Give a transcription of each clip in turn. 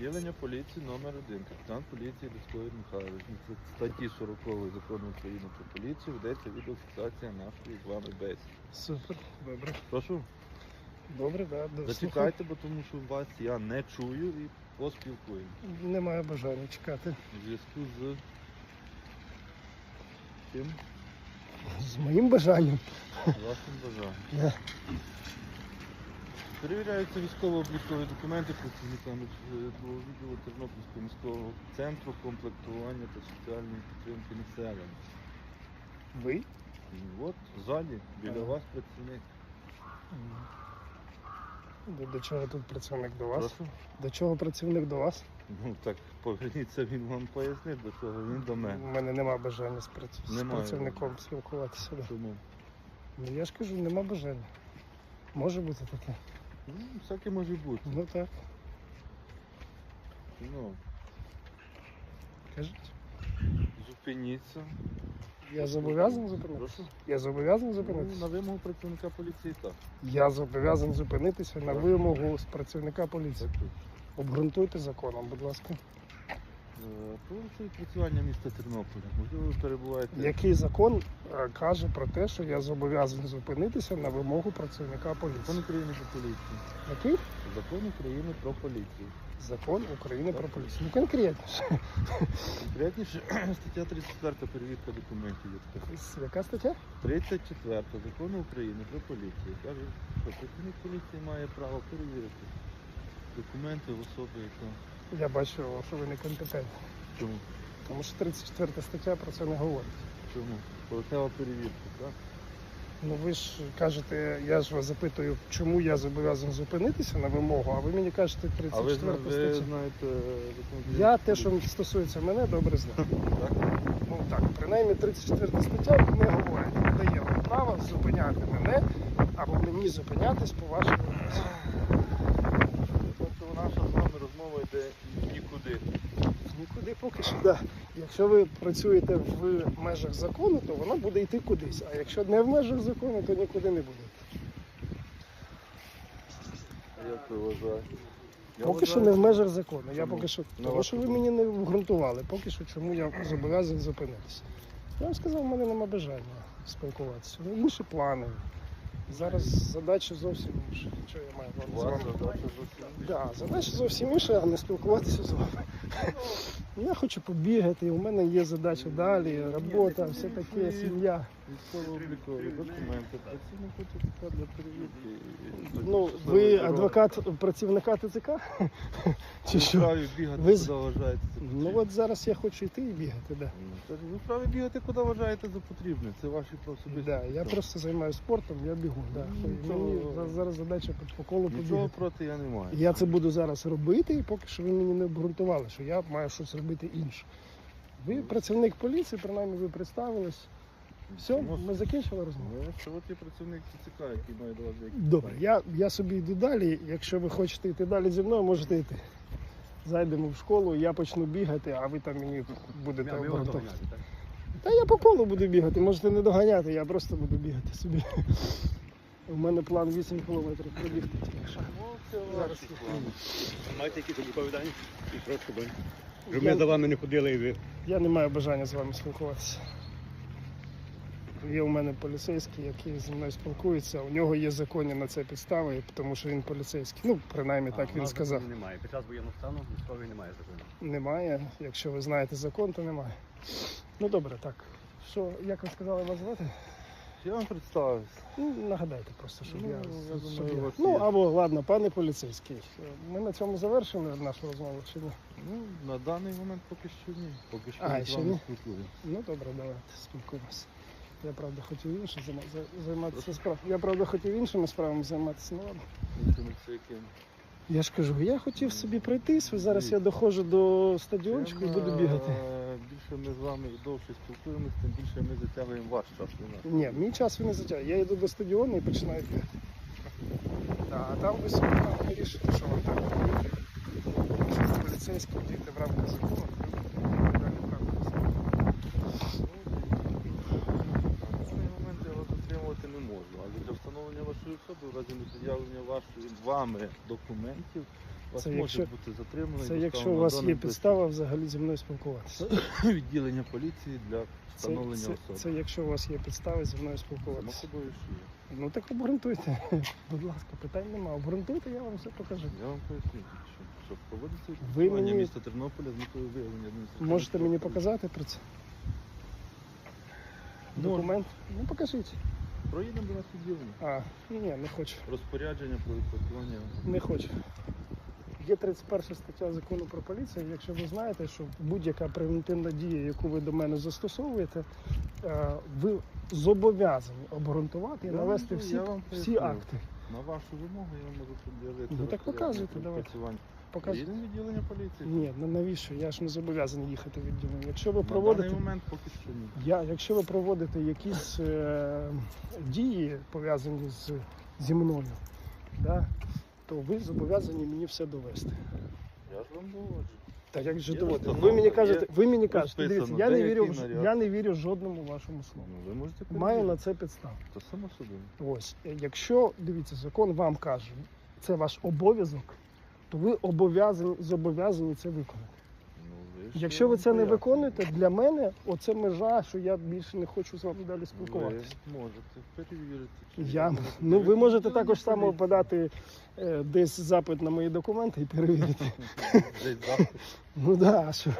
Відділення поліції номер 1 капітан поліції Ліської Михайлович. Це статті 40 закону України про поліцію ведеться відеофіксація нашої з вами бесіди. Супер, добре. Прошу, Добре, да, да, зачекайте, бо тому що вас я не чую і поспілкуємо. Немає бажання чекати. У зв'язку з чим? З моїм бажанням. З Вашим бажанням. Да. Перевіряються військово-облікові документи працівниками житлового відділу Тернопільського міського центру комплектування та соціальної підтримки населення. Ви? І от ззаді біля вас працівник. До, до чого тут працівник до вас? Прошу. До чого працівник до вас? Ну так поверніться, він вам пояснить, до чого він до У мене. мене нема бажання з, прац... з Немає. працівником спілкуватися. Да. Чому? Ну я ж кажу, нема бажання. Може бути таке. Ну, всяке може бути. Ну так, Ну, кажіть. зупиніться. Я зобов'язаний зупинитися. Прошу. Я зобов'язаний Ну, зупинитися. на вимогу працівника поліції так. Я зобов'язаний зупинитися на вимогу з працівника поліції. Обґрунтуйте законом, будь ласка. Про відпрацювання міста Тернополя. Можливо, ви перебуваєте. Який закон е, каже про те, що я зобов'язаний зупинитися на вимогу працівника поліції? Закон? України про поліцію. Який? Закон України про поліцію. Закон України про поліцію. Ну конкретніше. Конкретніше стаття 34 перевірка документів. Яка стаття? 34 закону України про поліцію. Каже, що працівник поліції має право перевірити документи в особи, яка. Я бачу, що ви некомпетентні. Чому? Тому що 34 стаття про це не говорить. Чому? Полетела перевірка, так? Ну ви ж кажете, я ж вас запитую, чому я зобов'язаний зупинитися на вимогу, а ви мені кажете А ви, 34 ви стаття. знаєте закон Я те, що стосується мене, добре знаю. так? Ну так, принаймні 34 стаття не говорить, не дає вам права зупиняти мене або мені зупинятись по вашій вимозі. Тобто наша з вами йде нікуди. Нікуди поки що да. Якщо ви працюєте в межах закону, то вона буде йти кудись. А якщо не в межах закону, то нікуди не буде. Як ви вважаєте? Поки що не в межах закону. Я поки що, На тому що ви мені не вґрунтували. Поки що, чому я зобов'язаний зупинитися. Я вам сказав, в мене нема бажання спілкуватися. Ну, інші плани. Зараз задача зовсім інша. Що я маю вам з вами? задача зовсім. Да, задача зовсім інша, а не спілкуватися з вами. Я хочу побігати, у мене є задача далі, робота, все таке, сім'я. Військово-облікові документи. Працівник ТЦК для перевірки. Ну, ви адвокат працівника ТЦК? Чи що? вправі бігати, Ви куди вважаєте за Ну от зараз я хочу йти і бігати, да. Ну, Ви вправі бігати, куди вважаєте за потрібне. Це ваші особисті. Да, я справи. просто займаюся спортом, я бігу. Да. Ну, Мені то- за- зараз задача по, по колу Нічого побігати. проти я не маю. Я це буду зараз робити, і поки що ви мені не обґрунтували, що я маю щось робити інше. Ви працівник поліції, принаймні ви представились. Все, ми закінчили розмову. Ну, що от є працівник ТЦК, який має до вас деякі Добре, питання. я, я собі йду далі. Якщо ви хочете йти далі зі мною, можете йти. Зайдемо в школу, я почну бігати, а ви там мені будете обґрунтовувати. Та я по колу буду бігати, можете не доганяти, я просто буду бігати собі. У мене план 8 кілометрів пробігти тільки що. Ну, Зараз Маєте якісь відповідання? І трошки бо. Щоб Я- ми за вами не ходили і ви. Я не маю бажання з вами спілкуватися. Є у мене поліцейський, який зі мною спілкується. У нього є законні на це підстави, тому що він поліцейський. Ну, принаймні так він сказав. Немає. Під час воєнного стану військовий немає закону. Немає. Якщо ви знаєте закон, то немає. Ну добре, так. Що, як ви сказали вас звати? Я вам представився. Ну, нагадайте просто, щоб Ну, я. я щоб я- Ну або ладно, пане поліцейський. Ми на цьому завершили нашу розмову чи ні? Ну, на даний момент поки що ні. Поки що А, ми з ще вами ні? спілкуємося. Ну добре, давайте спілкуємося. Я правда хотів іншим займа- займатися справами. Я правда хотів іншими справами займатися, ну ладно. Я ж кажу, я хотів собі пройтись, зараз я доходжу до стадіончику і буду бігати. Більше ми з вами довше спілкуємося, тим більше ми затягуємо ваш час. Ні, мій час він не затягує. Я йду до стадіону і починаю бігати. А там ви собі вирішите, що вам треба ви поліцейський, дійте в рамках закону, то далі в рамках закону. На даний момент я вас затримувати не можу, але для встановлення вашої особи, в разі непред'явлення вашої вами документів, Вас Це може якщо- бути затримано. і Це якщо у вас є підстава взагалі зі мною спілкуватися. відділення поліції для Це, встановлення це, особи. це якщо у вас є підстави зі мною Само спілкуватися. собою, що є. Ну так обґрунтуйте. Будь ласка, питань нема. Обґрунтуйте, я вам все покажу. Я вам поясню, що, що проводиться Ви мені- міста Тернополя з метою виявлення адміністративних Можете мені правопорушень. показати про це? Документ? Ну покажіть. Проїдемо до нас відділення. А, ні, не хочу. Розпорядження про відпрацювання. Не хочу. Є 31 стаття закону про поліцію. Якщо ви знаєте, що будь-яка превентивна дія, яку ви до мене застосовуєте, е, ви зобов'язані обґрунтувати і навести всі, всі акти. На вашу вимогу я вам можу пред'явити. Ну, так показуйте, давайте. Покажіть. Відділення поліції. Ні, ну навіщо? Я ж не зобов'язаний їхати в відділення. Якщо ви На проводите, даний момент поки що ні. я, якщо ви проводите якісь е, дії пов'язані з, зі мною, да, то ви зобов'язані мені все довести. Я ж вам доводжу. Та як же Є доводити? Ви мені кажете, ви мені кажете, розписано, дивіться, я не вірю, в- наряд. я не вірю жодному вашому слову. Ну, ви можете Маю на перевірити. це підстав. То само собою. Ось, якщо дивіться, закон вам каже, це ваш обов'язок, то ви обов'язані зобов'язані це виконати. Ну, Якщо ви це не виконуєте, для мене оце межа, що я більше не хочу з вами далі спілкуватися. Ви можете перевірити. Я, ну ви можете також само подати е, десь запит на мої документи і перевірити. Ну да, а що?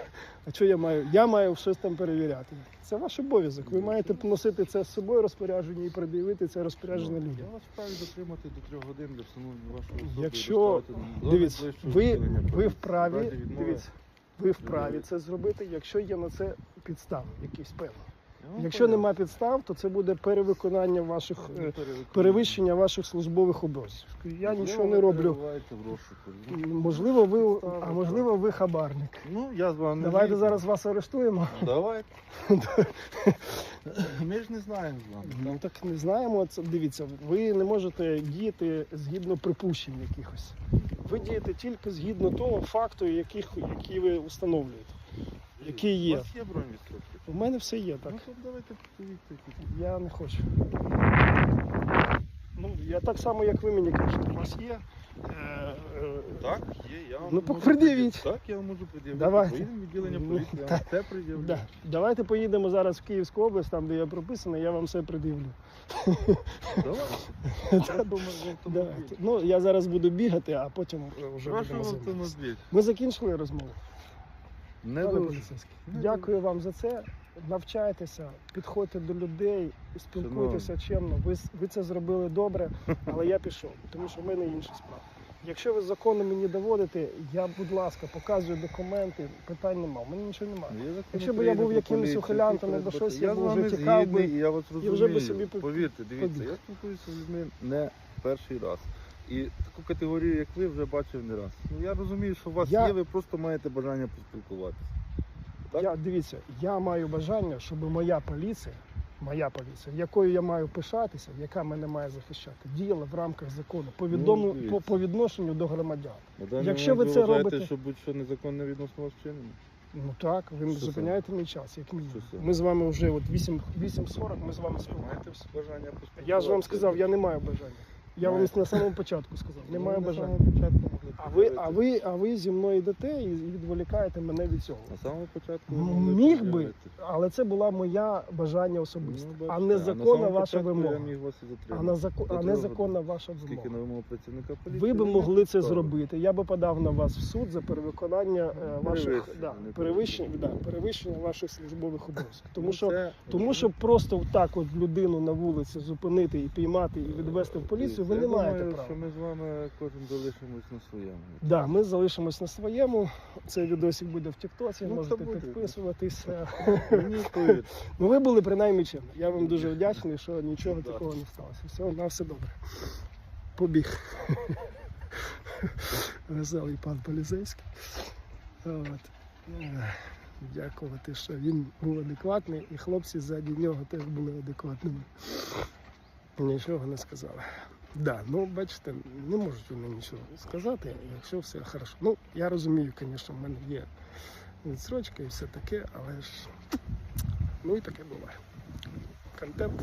А що я маю? Я маю щось там перевіряти. Це ваш обов'язок. Ви маєте носити це з собою розпорядження і пред'явити це розпорядження Ну, людям. Я вас вправі затримати до трьох годин для встановлення вашої особи. Якщо дивіться, ви, ви вправі, дивіться, ви вправі це зробити, якщо є на це підстави, якісь певні. Якщо поясню. нема підстав, то це буде перевиконання ваших Ну, е, перевищення ваших службових обов'язків. Я нічого не роблю. Ну, Можливо, ви, а можливо, ви хабарник. Ну, я з вами. Давайте зараз вас арештуємо. Давайте. Ми ж не знаємо з вами. Ну так не знаємо. Це дивіться, ви не можете діяти згідно припущень якихось. Ви дієте тільки згідно того факту, який, який ви встановлюєте. Які є. У вас є бронь відсотки? У мене все є так. Ну, то давайте повідьте. Я не хочу. Ну, я так само, як ви мені кажете, у вас є. Так, є, я вам Ну, можу пред'явіть. Так, я вам можу пред'явити. Давайте. Поїдемо в відділення Ну, поліції, я вам все пред'явлю. Да. Давайте поїдемо зараз в Київську область, там де я прописаний, я вам все придивлю. Давайте. Прошу в автомобіль. Давайте. Ну, я зараз буду бігати, а потім е, вже Прошу будемо займатися. автомобіль. Ми закінчили розмову. Не Пане дуже. поліцейський, Не Дякую вам за це. Навчайтеся, підходьте до людей, спілкуйтеся чемно. Ви, с- ви це зробили добре, але я пішов, тому що в мене інші справи. Якщо ви законно мені доводите, я, будь ласка, показую документи, питань нема. У мене нічого немає. Ну, Якщо б я був якимось ухилянтом або щось, я б вже тікав би, і я вас і розумію. вже би собі Повірте, дивіться, я спілкуюся з людьми не перший раз. І таку категорію, як ви, вже бачив не раз. Ну я розумію, що у вас Я- є, ви просто маєте бажання поспілкуватися. Так? Я, дивіться, я маю бажання, щоб моя поліція, моя поліція, якою я маю пишатися, яка мене має захищати, діяла в рамках закону по, відому, Ну, по, по відношенню до громадян. На даний Якщо момент ви це вважаєте, робите- що будь-що незаконне відносно вас вчинено? Ну так, ви Що зупиняєте мій час, як мінімум. Що це? Ми з вами вже от 8, 8.40, ми з вами Маєте спілкуємося. бажання? Я ж вам сказав, я не маю бажання. Я вам на самому початку сказав, не Ну, маю на бажання. самому початку могли А ви, а ви, а ви зі мною йдете і відволікаєте мене від цього. На самому початку ви могли Міг би, але це була моя бажання особисте, Ну, а не законна самому ваша початку вимога. Я міг вас і А, затримати. на зако... А трьох незаконна ваша Скільки вимога. на вимогу працівника поліції? Ви би могли це зробити. Я би подав на вас в суд за перевиконання е, ваших Перевищення, да, не перевищення, да, перевищення. ваших службових обов'язків. Тому Ну, що це- тому що просто так от людину на вулиці зупинити і піймати і відвести в поліцію, ви Я не маєте права. що ми з вами кожен залишимось на своєму. Да, ми залишимось на своєму. Цей відосик буде в Тіктоці, Ну, можете це буде. підписуватися. Мені повірте. Ну ви були принаймні чим. Я вам дуже вдячний, що нічого Да. такого не сталося. Все, на все добре. Побіг. Веселий пан поліцейський. От. Дякувати, що він був адекватний, і хлопці ззаді нього теж були адекватними. Нічого не сказали. Да, ну бачите, не можуть вони нічого сказати, якщо все хорошо. Ну, я розумію, звісно, в мене є відсрочка і все таке, але ж ну і таке буває. Контент